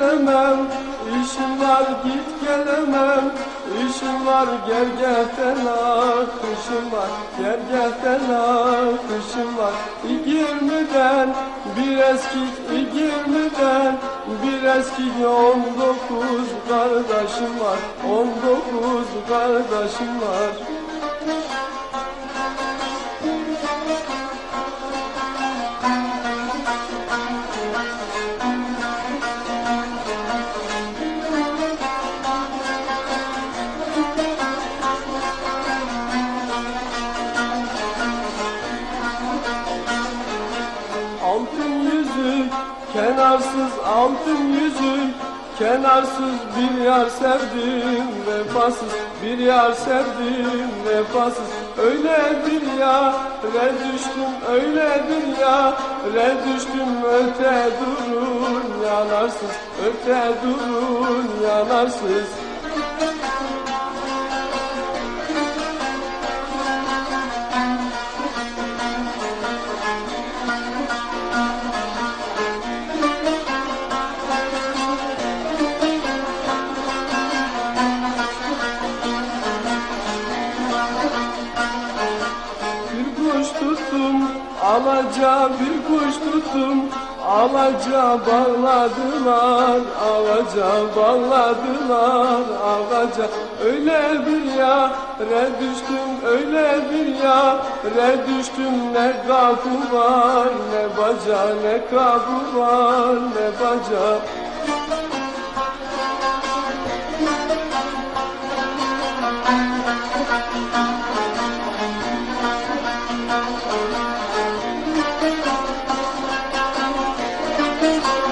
gelemem İşim var git gelemem. İşim var gergehten ah Kışım var gergehten ah Kışım var. İgirmiden bir eskik İgirmiden bir eskik On dokuz kardeşim var On dokuz kardeşim var kenarsız altın yüzük Kenarsız bir yar sevdim vefasız Bir yar sevdim vefasız. Öyle bir yare düştüm öyle bir yare düştüm Öte durun yanarsız öte durun yanarsız kuş tuttum alaca bir kuş tuttum alaca bağladılar alaca bağladılar alaca. Öyle bir yare düştüm öyle bir yare düştüm ne kapı var ne baca ne kapı var ne baca Thank you.